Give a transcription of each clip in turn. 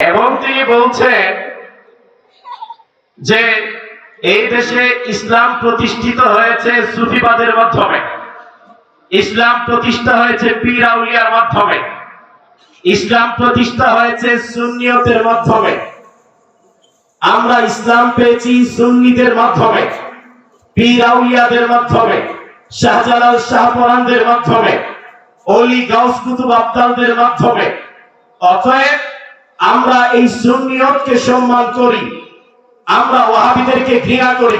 এবং তিনি বলছেন যে এই দেশে ইসলাম প্রতিষ্ঠিত হয়েছে সুফিবাদের মাধ্যমে। ইসলাম প্রতিষ্ঠা হয়েছে পীর আউলিয়ার মাধ্যমে। ইসলাম প্রতিষ্ঠা হয়েছে সুন্নিয়তের মাধ্যমে। আমরা ইসলাম পেয়েছি সুন্নিদের মাধ্যমে পীর আউলিয়াদের মাধ্যমে, শাহজালাল শাহপরানদের মাধ্যমে, অলি গাউস কুতুব আবদালদের মাধ্যমে। অতএব আমরা এই সুন্নিয়তকে সম্মান করি। আমরা ওয়াহাবিদেরকে ঘৃণা করি।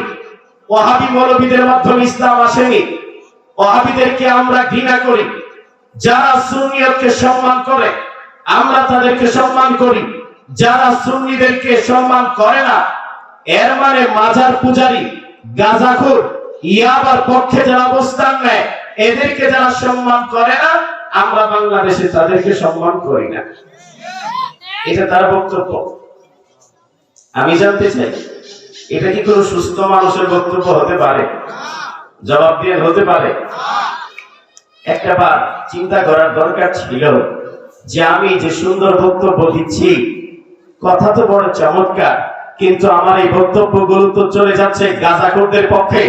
ওয়াহাবি মৌলবীদের মাধ্যমে ইসলাম আসেনি। ওয়াহাবিদেরকে আমরা ঘৃণা করি। যারা সুন্নিয়তকে সম্মান করে, আমরা তাদেরকে সম্মান করি। যারা সুন্নিদেরকে সম্মান করে না, এর মানে মাজার পূজারী, গাজাখুর, ইয়াবার পক্ষে যারা অবস্থান নেয়, এদেরকে যারা সম্মান করে না, আমরা বাংলাদেশে তাদেরকে সম্মান করি না। এটা তার বক্তব্য। আমি জানতে চাই, এটা কি কোনো সুস্থ মানুষের বক্তব্য হতে পারে? জবাব দিয়ে হতে পারে। একটা বার চিন্তা করার দরকার ছিল যে আমি যে সুন্দর বক্তব্য দিচ্ছি, কথা তো বড় চমৎকার, কিন্তু আমার এই বক্তব্য গুরুত্ব চলে যাচ্ছে গাজাখোরদের পক্ষে,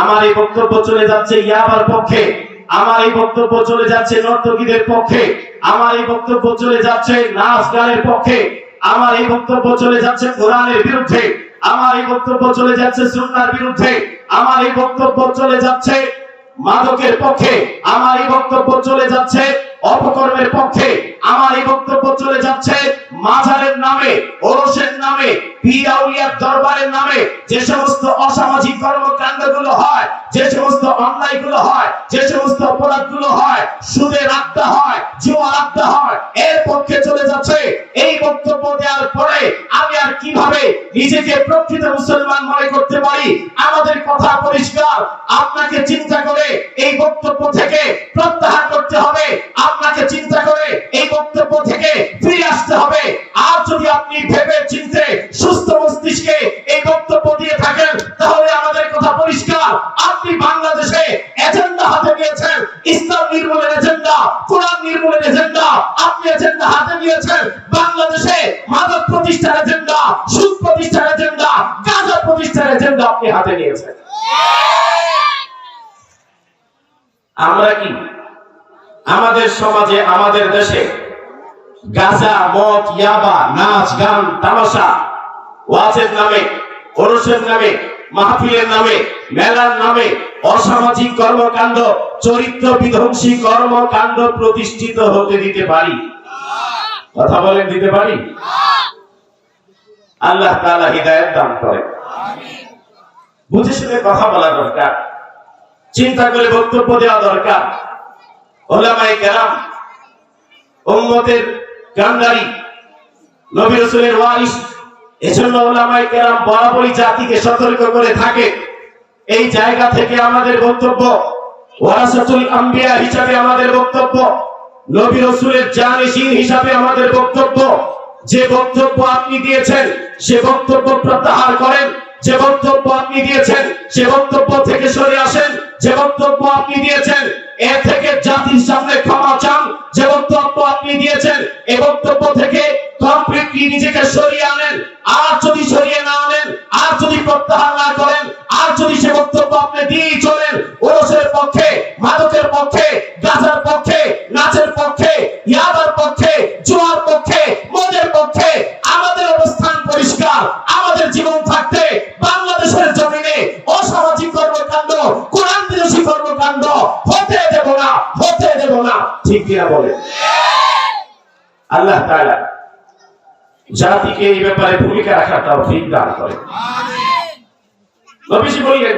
আমার এই বক্তব্য চলে যাচ্ছে ইয়াবার পক্ষে। আমার এই বক্তব্য চলে যাচ্ছে নর্তকীদের পক্ষে। আমার এই বক্তব্য চলে যাচ্ছে নাচ গানের পক্ষে। আমার এই বক্তব্য চলে যাচ্ছে কোরআনের বিরুদ্ধে। আমার এই বক্তব্য চলে যাচ্ছে সুন্নার বিরুদ্ধে। আমার এই বক্তব্য চলে যাচ্ছে মাদকের পক্ষে। আমার এই বক্তব্য চলে যাচ্ছে অপকর্মের পক্ষে আমার এই বক্তব্য চলে যাচ্ছে মাজারের নামে, ওরসের নামে পিরাউলিয়ার দরবারের নামে। যে সমস্ত অসামাজিক কর্মকাণ্ডগুলো হয়, যে সমস্ত অন্যায়গুলো হয়, যে সমস্ত অপরাধগুলো হয় সুদের আড্ডা হয় জুয়ার আড্ডা হয়, এর পক্ষে চলে যাচ্ছে। এই বক্তব্য দেওয়ার পরে আমি আর কীভাবে নিজেকে প্রকৃত মুসলমান মনে করতে পারি? আমাদের কথা পরিষ্কার। আপনাকে চিন্তা করে এই বক্তব্য থেকে প্রত্যাহার করতে হবে। আপনাকে চিন্তা করে এই বক্তব্য থেকে ফিরে আসতে হবে। আর যদি আপনি ভেবে চিনতে সুস্থ মস্তিষ্কে এই বক্তব্য দিয়ে থাকেন, তাহলে আমাদের কথা পরিষ্কার। আপনি বাংলাদেশে এজেন্ডা হাতে ইসলাম নির্মূলের এজেন্ডা, কোরআন নির্মূলের এজেন্ডা, আপনি এজেন্ডা হাতে নিয়েছেন। বাংলাদেশে মাদক প্রতিষ্ঠার এজেন্ডা, সুদ প্রতিষ্ঠার এজেন্ডা প্রতিষ্ঠার এজেন্ডা আপনি হাতে নিয়েছেন। আমরা কি? আমাদের সমাজে, আমাদের দেশে গাঁজা, মদ, ইয়াবা, নাচ, গান, তামাশা, ওয়াজের নামে, ওরসের নামে, মাহফিলের নামে মেলার নামে অসামাজিক কর্মকাণ্ড, চরিত্র বিধ্বংসী কর্মকাণ্ড প্রতিষ্ঠিত হতে দিতে পারি। কথা বলেন, দিতে পারি? আল্লাহ তাআলা হিদায়াত দান করে। বুঝে শুনে কথা বলা দরকার। চিন্তা করে বক্তব্য দেওয়া দরকার। ওলামাই কেরাম, উম্মতের কান্ডারি নবী রসুলের ওয়ারিস এজন্য ওলামাই কেরাম বরাবরই জাতিকে সতর্ক করে থাকে। এই জায়গা থেকে আমাদের বক্তব্য, ওয়ারাসাতুল আম্বিয়া হিসাবে আমাদের বক্তব্য, নবী রসুলের জানিসিন হিসাবে আমাদের বক্তব্য। যে বক্তব্য আপনি দিয়েছেন, সে বক্তব্য প্রত্যাহার করেন। যে বক্তব্য আপনি দিয়েছেন, সে বক্তব্য থেকে সরে আসেন। যে বক্তব্য আপনি দিয়েছেন, এ থেকে জাতির সামনে ক্ষমা চান। যে বক্তব্য আপনি দিয়েছেন, এ বক্তব্য থেকে কমপ্লিটলি নিজেকে সরিয়ে আনেন। আর যদি সরিয়ে না আনেন, আর যদি প্রত্যাহার না করেন যদি সে বক্তব্য আপনি চলেন, ওরসের পক্ষে, মাদকের পক্ষে, গাজার পক্ষে, নাচের পক্ষে, ইয়াবার পক্ষে পক্ষে, মদের পক্ষে, আমাদের অবস্থান পরিষ্কার, আমাদের জীবন থাকতে বাংলাদেশের জমিনে অসামাজিক কর্মকাণ্ড, কোরআন বিরোধী কর্মকাণ্ড, হতে দেব না, হতে দেব না। ঠিক কিনা বলে আল্লাহ জাতিকে এই ব্যাপারে ভূমিকা রাখার তৌফিক দান করে নবীজি বললেন